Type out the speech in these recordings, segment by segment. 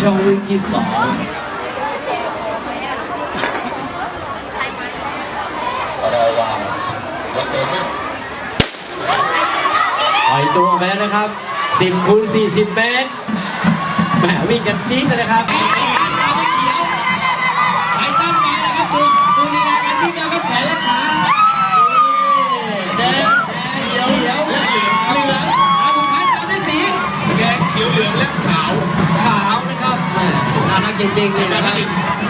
ช่องวิ่งที่สองระวังอย่าเกิดขึ้นปล่อยตัวไปแล้วนะครับ 10คูณ40 เมตรแหมวิ่งกันจี๊ดเลยนะครับ จริงๆเลยนะครับ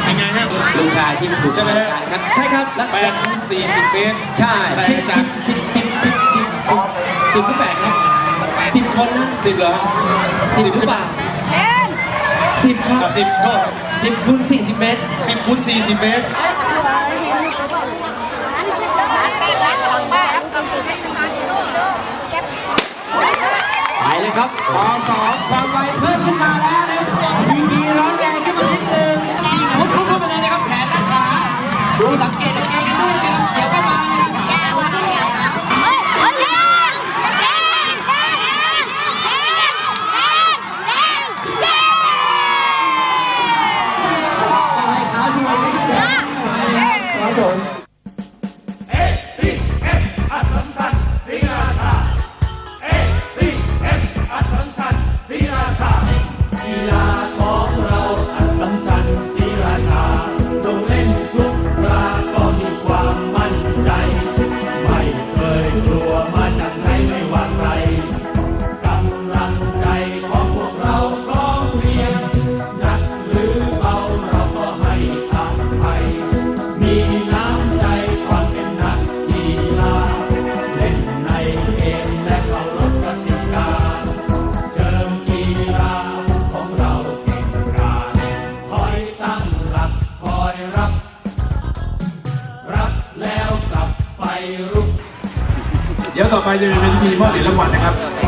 เป็นไงฮะลูกชายที่ถูกใช่ไหมฮะครับใช่ครับแล้วแปดคูณสี่สิบเมตรใช่แต่สิบจากสิบสิบสิบสิบสิบสิบก็แปดครับสิบคนนะสิบเหรอสิบหรือเปล่าสิบครัอะบสิบโทษสิบคูณสี่สิบเมตรสิบคูณสี่สิบเมตรไปเลยครับปอสองความไวเพิ่มขึ้นมาแล้วนะทีดีร้อน ต่อไปจะเป็นพิธีมอบเหรียญรางวัลนะครับ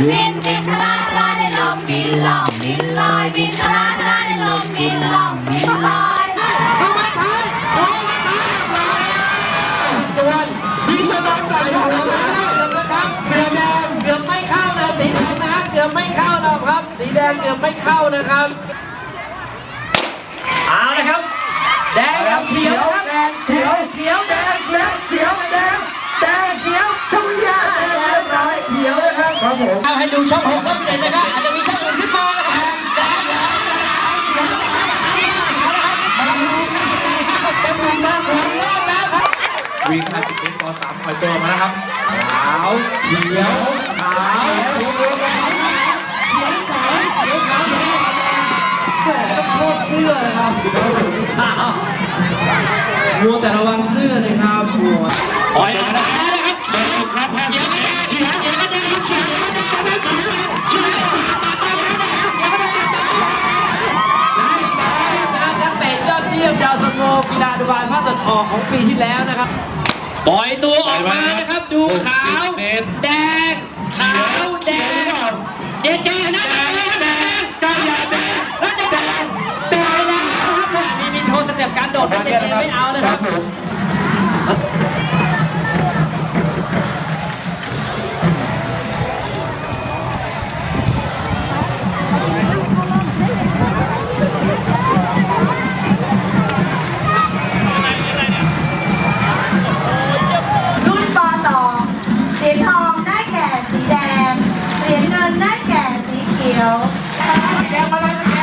บินบินทลาทลายในลมบินลองบินลอยบินทลาทลายในลมบินลองบินลอยดูมาทันดูมาทันลยจวนมีชนะกลับเข้ามาแล้วนะครับ เสือแดงเกือบไม่เข้านะสีแดงนะเกือบไม่เข้าแล้วครับ สีแดงเกือบไม่เข้านะครับ ช่องหกช่องเจ็ดนะครับอาจจะมีช่องอื่นขึ้นมานะครับแดงแดงแดงเขียวแดงเขียวนะครับมาดูกันเป็นมุมด้านของโลกแล้ววิ่ง50เมตรต่อสามปล่อยตัวมานะครับขาวเขียวขาวเขียวแดงเขียวขาวเขียวขาวแดงแหมโคตรเสื้อเลยครับมัวแต่ระวังเสื้อนะครับมัวปล่อยออกมานะครับ กีฬาดูบาลภาคตะวันออกของปีที่แล้วนะครับ ปล่อยตัวออกมานะครับ ดูขาวเมตรแดง ขาวแดง เจเจนะแดงแดงก้าวแดงแล้วแดงแดงแล้วครับมีมีโชว์สเต็ปการโดดนะเจเจไม่เอานะครับ นได้แก่สีเขียว สีแดงมาเลยแดงเอาแดง